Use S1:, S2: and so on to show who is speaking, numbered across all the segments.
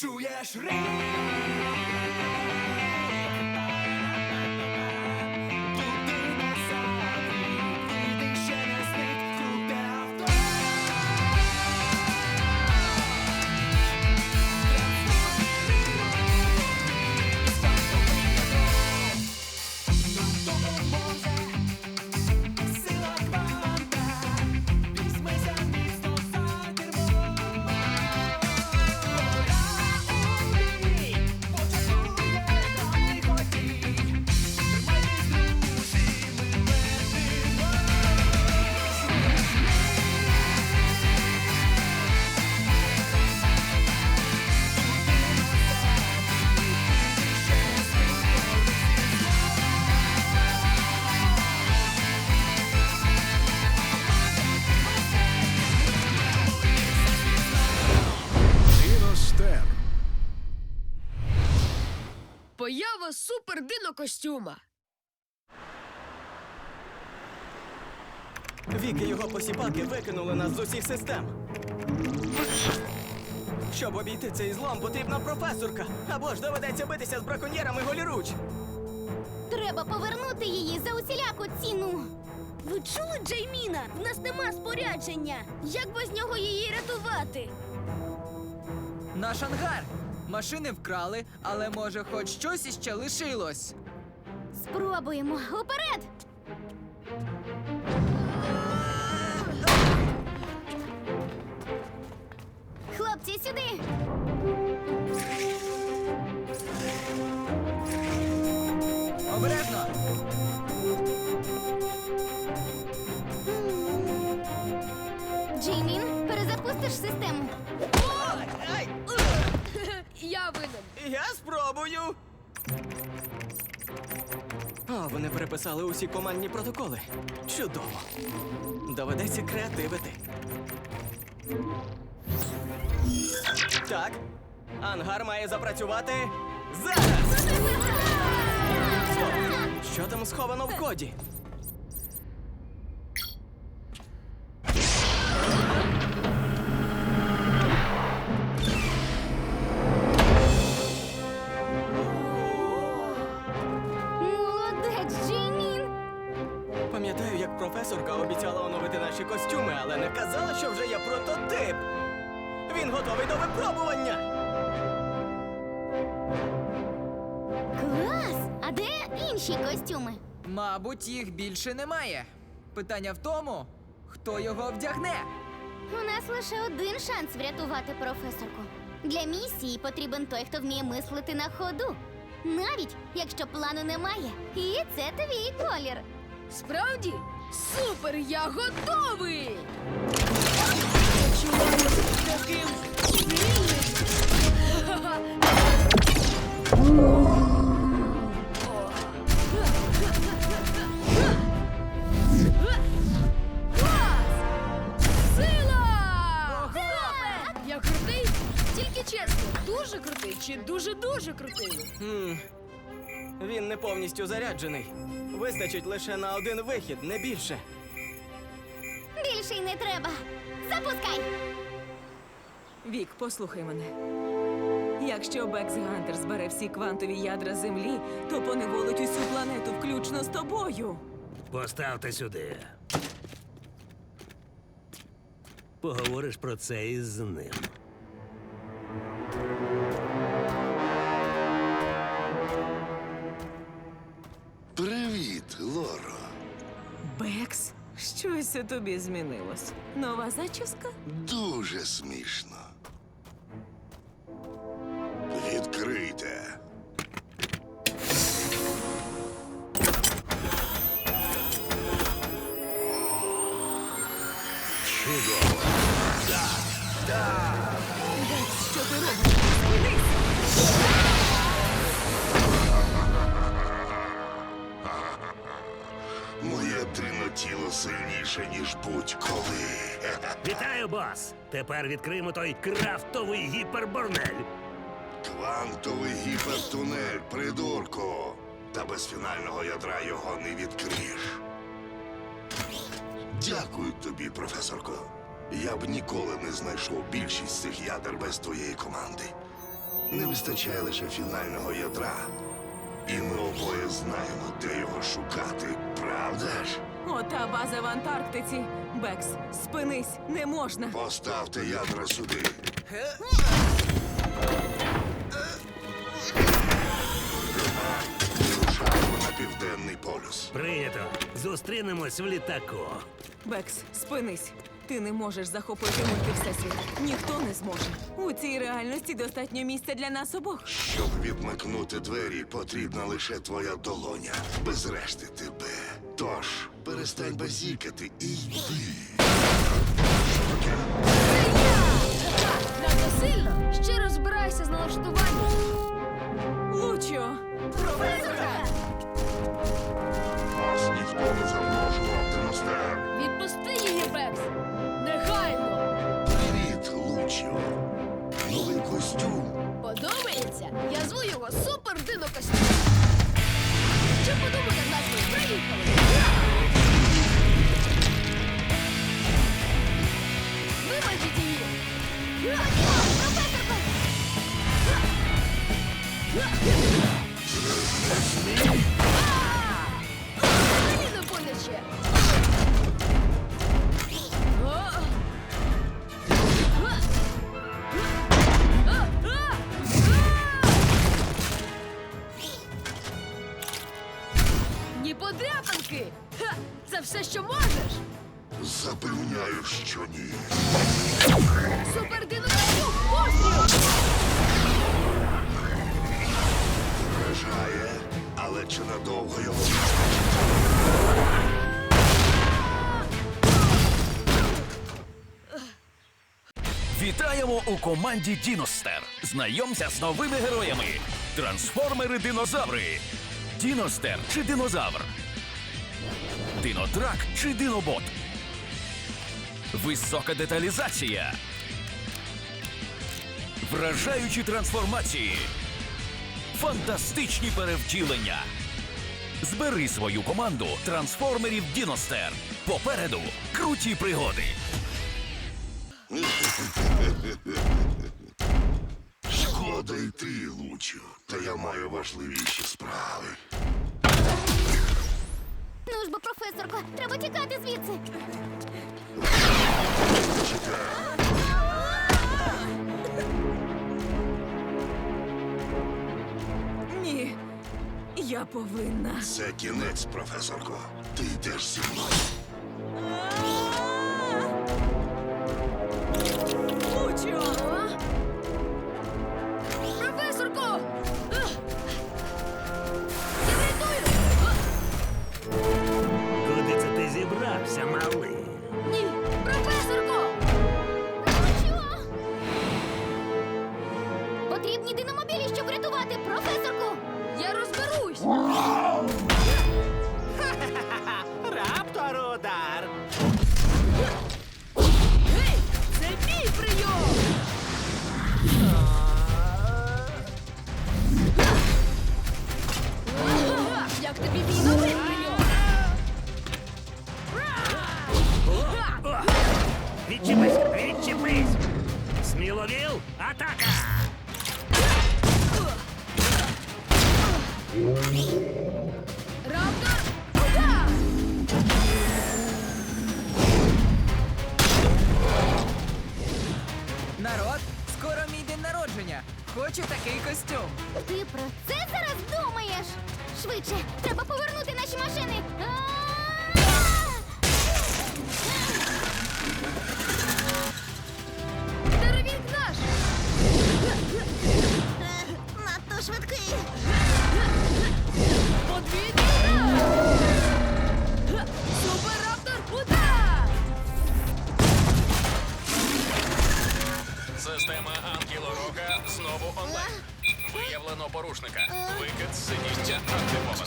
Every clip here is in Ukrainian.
S1: Чуєш рик?
S2: Поява супер динокостюма.
S3: Вік і його посіпаки викинули нас з усіх систем. Щоб обійти цей злом, потрібна професорка. Або ж доведеться битися з браконьєрами голіруч.
S4: Треба повернути її за усіляку ціну. Ви чули, Джейміна? В нас нема спорядження. Як без нього її рятувати?
S5: Наш ангар. Машини вкрали, але може хоч щось іще лишилось.
S4: Спробуємо. Уперед!
S3: О, вони переписали усі командні протоколи. Чудово. Доведеться креативити. Так. Ангар має запрацювати зараз. Стоп! Що там сховано в коді? Не казала, що вже є прототип. Він готовий до випробування.
S4: Клас! А де інші костюми?
S5: Мабуть, їх більше немає. Питання в тому, хто його вдягне.
S4: У нас лише один шанс врятувати професорку. Для місії потрібен той, хто вміє мислити на ходу. Навіть якщо плану немає. І це твій колір.
S2: Справді? Супер! Я готовий! Сила! Я крутий? Тільки чесно, дуже крутий чи дуже-дуже крутий?
S3: Він не повністю заряджений. Вистачить лише на один вихід, не більше.
S4: Більше й не треба. Запускай!
S6: Вік, послухай мене. Якщо Бекс Гантер збере всі квантові ядра Землі, то поневолить усю планету, включно з тобою.
S7: Поставте сюди. Поговориш про це із ним.
S6: Бекс, щось у тобі змінилось. Нова зачіска?
S8: Дуже смішно. Будь-коли.
S7: Вітаю, бос! Тепер відкриємо той крафтовий гіперборнель.
S8: Квантовий гіпертунель, придурку. Та без фінального ядра його не відкриєш. Дякую тобі, професорко. Я б ніколи не знайшов більшість цих ядер без твоєї команди. Не вистачає лише фінального ядра. І ми обоє знаємо, де його шукати, правда ж?
S6: Ота база в Антарктиці. Бекс, спинись, не можна.
S8: Поставте ядра сюди. Вирушаємо на південний полюс.
S7: Прийнято. Зустрінемось в літаку.
S6: Бекс, спинись. Ти не можеш захопити мультивсесвіт. Ніхто не зможе. У цій реальності достатньо місця для нас обох.
S8: Щоб відмикнути двері, потрібна лише твоя долоня. Без решти тебе. Тож, перестань базікати і йди.
S2: Це я! Надто сильно. Ні подряпинки! Ха! Це все, що можеш!
S8: Запевняю, що ні.
S2: Супер! Постріл!
S8: Вражає, але чи надовго його
S9: Вітаємо у команді Діностер. Знайомся з новими героями: трансформери-динозаври. Діностер чи динозавр. Динотрак чи динобот. Висока деталізація. Вражаючі трансформації. Фантастичні перевтілення. Збери свою команду трансформерів Діностер. Попереду круті пригоди.
S8: Шкода йти, Лучіо. Та я маю важливіші справи.
S4: Ну ж бо, професорко, треба тікати звідси.
S6: Ні. Я повинна.
S8: Це кінець, професорко. Ти йдеш зі мною.
S6: Лучо!
S4: Потрібні диномобілі, щоб врятувати професорку.
S2: Я розберусь!
S3: Раптор удар!
S2: Гей! Це мій прийом! Ага! Як тобі мій новий прийом?
S7: Відчепись, відчепись! Сміловіл, атака!
S5: Народ, скоро мій день народження. Хочу такий костюм.
S4: Ти про це зараз думаєш? Швидше, треба повернути наші машини.
S10: Система Ангела Рока знову онлайн. Виявлено порушника. Викид сидіння активовано.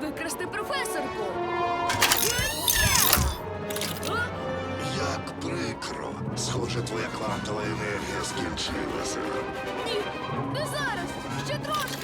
S4: викрасти професорку. Як
S2: прикро. Схоже, твоя квантова енергія
S6: скінчилася. Ні,
S4: не
S8: зараз. Ще трошки.